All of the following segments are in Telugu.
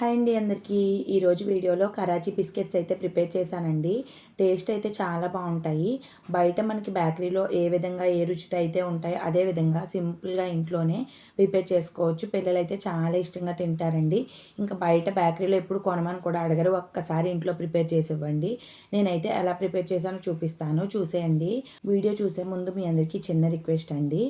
హాయ్ అండి అందరికీ. ఈరోజు వీడియోలో కరాచీ బిస్కెట్స్ అయితే ప్రిపేర్ చేశానండి. టేస్ట్ అయితే చాలా బాగుంటాయి. బయట మనకి బేకరీలో ఏ విధంగా ఏ రుచితో అయితే ఉంటాయో అదే విధంగా సింపుల్గా ఇంట్లోనే ప్రిపేర్ చేసుకోవచ్చు. పిల్లలు అయితే చాలా ఇష్టంగా తింటారండి. ఇంకా బయట బేకరీలో ఎప్పుడు కొనమని కూడా అడగరు. ఒక్కసారి ఇంట్లో ప్రిపేర్ చేసి ఇవ్వండి నేనైతే ఎలా ప్రిపేర్ చేశానో చూపిస్తాను. చూసేయండి. వీడియో చూసే ముందు మీ అందరికీ చిన్న రిక్వెస్ట్ అండి.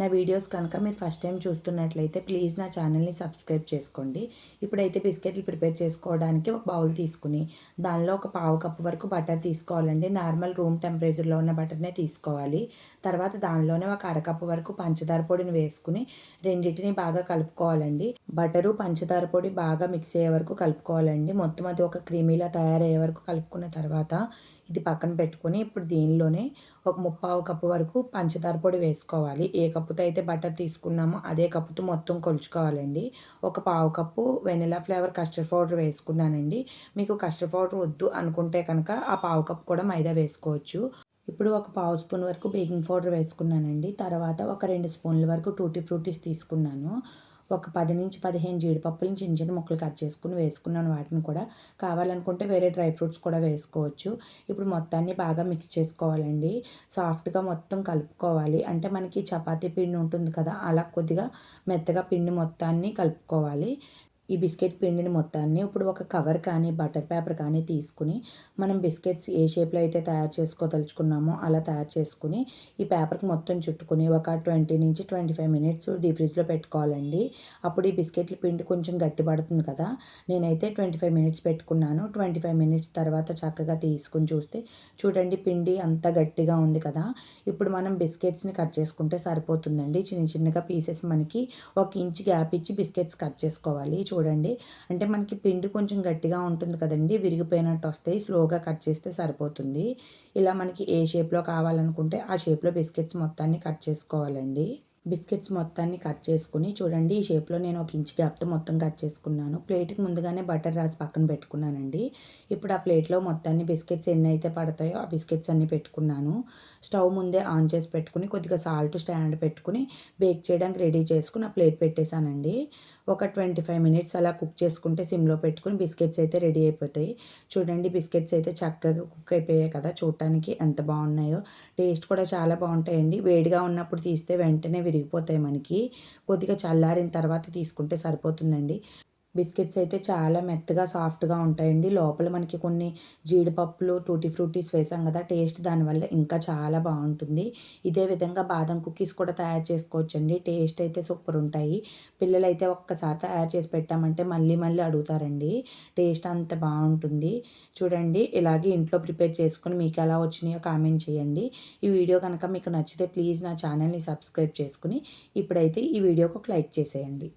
నా వీడియోస్ కనుక మీరు ఫస్ట్ టైం చూస్తున్నట్లయితే ప్లీజ్ నా ఛానల్ని సబ్స్క్రైబ్ చేసుకోండి. ఇప్పుడైతే బిస్కెట్లు ప్రిపేర్ చేసుకోవడానికి ఒక బౌల్ తీసుకుని దానిలో ఒక పావు కప్పు వరకు బటర్ తీసుకోవాలండి. నార్మల్ రూమ్ టెంపరేచర్లో ఉన్న బటర్నే తీసుకోవాలి. తర్వాత దానిలోనే ఒక అరకప్పు వరకు పంచదార పొడిని వేసుకుని రెండింటిని బాగా కలుపుకోవాలండి. బటరు పంచదార పొడి బాగా మిక్స్ అయ్యే వరకు కలుపుకోవాలండి. మొత్తం అది ఒక క్రీమీలా తయారయ్యే వరకు కలుపుకున్న తర్వాత ఇది పక్కన పెట్టుకొని ఇప్పుడు దీనిలోనే ఒక ముప్పావు కప్పు వరకు పంచదార పొడి వేసుకోవాలి. ఏ కప్పుతో అయితే బటర్ తీసుకున్నామో. అదే కప్పుతో మొత్తం కొలుచుకోవాలండి. ఒక పావు cup vanilla flavour custard powder వేసుకున్నానండి. మీకు కస్టర్డ్ పౌడర్ వద్దు అనుకుంటే కనుక ఆ పావు కప్పు కూడా మైదా వేసుకోవచ్చు. ఇప్పుడు ఒక పావు స్పూన్ వరకు బేకింగ్ పౌడర్ వేసుకున్నానండి. తర్వాత ఒక రెండు స్పూన్ల వరకు టూటీ ఫ్రూటీస్ తీసుకున్నాను. ఒక పది నుంచి పదిహేను జీడిపప్పులను చిన్న చిన్న ముక్కలు కట్ చేసుకుని వేసుకున్నాను. వాటిని కూడా కావాలనుకుంటే వేరే డ్రై ఫ్రూట్స్ కూడా వేసుకోవచ్చు. ఇప్పుడు మొత్తాన్ని బాగా మిక్స్ చేసుకోవాలండి. సాఫ్ట్గా మొత్తం కలుపుకోవాలి. అంటే మనకి చపాతీ పిండి ఉంటుంది కదా అలా కొద్దిగా మెత్తగా పిండి మొత్తాన్ని కలుపుకోవాలి. ఈ బిస్కెట్ పిండిని మొత్తాన్ని ఇప్పుడు ఒక కవర్ కానీ బటర్ పేపర్ కానీ తీసుకుని మనం బిస్కెట్స్ ఏ షేప్లో అయితే తయారు చేసుకోదలుచుకున్నామో అలా తయారు చేసుకుని ఈ పేపర్కి మొత్తం చుట్టుకుని ఒక ట్వంటీ నుంచి ట్వంటీ ఫైవ్ మినిట్స్ డీ ఫ్రిడ్జ్లో పెట్టుకోవాలండి. అప్పుడు ఈ బిస్కెట్ల పిండి కొంచెం గట్టి పడుతుంది కదా. నేనైతే ట్వంటీ ఫైవ్ మినిట్స్ పెట్టుకున్నాను. ట్వంటీ ఫైవ్ మినిట్స్ తర్వాత చక్కగా తీసుకుని చూస్తే చూడండి పిండి అంత గట్టిగా ఉంది కదా. ఇప్పుడు మనం బిస్కెట్స్ని కట్ చేసుకుంటే సరిపోతుందండి. చిన్న చిన్నగా పీసెస్ మనకి ఒక ఇంచ్ గ్యాప్ ఇచ్చి బిస్కెట్స్ కట్ చేసుకోవాలి. చూడండి. అంటే మనకి పిండి కొంచెం గట్టిగా ఉంటుంది కదండి విరిగిపోయినట్టు వస్తాయి స్లోగా కట్ చేస్తే సరిపోతుంది. ఇలా మనకి ఏ షేప్లో కావాలనుకుంటే ఆ షేప్లో బిస్కెట్స్ మొత్తాన్ని కట్ చేసుకోవాలండి. బిస్కెట్స్ మొత్తాన్ని కట్ చేసుకుని చూడండి ఈ షేప్లో నేను ఒక ఇంచ్ గ్యాప్తో మొత్తం కట్ చేసుకున్నాను. ప్లేట్కి ముందుగానే బటర్ రాసి పక్కన పెట్టుకున్నానండి. ఇప్పుడు ఆ ప్లేట్లో మొత్తాన్ని బిస్కెట్స్ ఎన్ని అయితే పడతాయో ఆ బిస్కెట్స్ అన్నీ పెట్టుకున్నాను. స్టవ్ ముందే ఆన్ చేసి పెట్టుకుని కొద్దిగా సాల్ట్ స్టాండ్ పెట్టుకుని బేక్ చేయడానికి రెడీ చేసుకుని ఆ ప్లేట్ పెట్టేశానండి. ఒక ట్వంటీ ఫైవ్ మినిట్స్ అలా కుక్ చేసుకుంటే సిమ్లో పెట్టుకుని బిస్కెట్స్ అయితే రెడీ అయిపోతాయి. చూడండి బిస్కెట్స్ అయితే చక్కగా కుక్ అయిపోయాయి కదా చూడటానికి ఎంత బాగున్నాయో. టేస్ట్ కూడా చాలా బాగుంటాయండి. వేడిగా ఉన్నప్పుడు తీస్తే వెంటనే విరిగిపోతాయి మనకి. కొద్దిగా చల్లారిన తర్వాత తీసుకుంటే సరిపోతుందండి. బిస్కెట్స్ అయితే చాలా మెత్తగా సాఫ్ట్గా ఉంటాయండి. లోపల మనకి కొన్ని జీడిపప్పులు టూటీ ఫ్రూటీస్ వేసాం కదా టేస్ట్ దానివల్ల ఇంకా చాలా బాగుంటుంది. ఇదే విధంగా బాదం కుకీస్ కూడా తయారు చేసుకోవచ్చండి. టేస్ట్ అయితే సూపర్ ఉంటాయి. పిల్లలు అయితే ఒక్కసారి తయారు చేసి పెట్టామంటే మళ్ళీ మళ్ళీ అడుగుతారండి. టేస్ట్ అంత బాగుంటుంది. చూడండి ఇలాగే ఇంట్లో ప్రిపేర్ చేసుకుని మీకు ఎలా వచ్చినాయో కామెంట్ చేయండి. ఈ వీడియో కనుక మీకు నచ్చితే ప్లీజ్ నా ఛానల్ని సబ్స్క్రైబ్ చేసుకుని ఇప్పుడైతే ఈ వీడియోకి ఒక లైక్ చేసేయండి.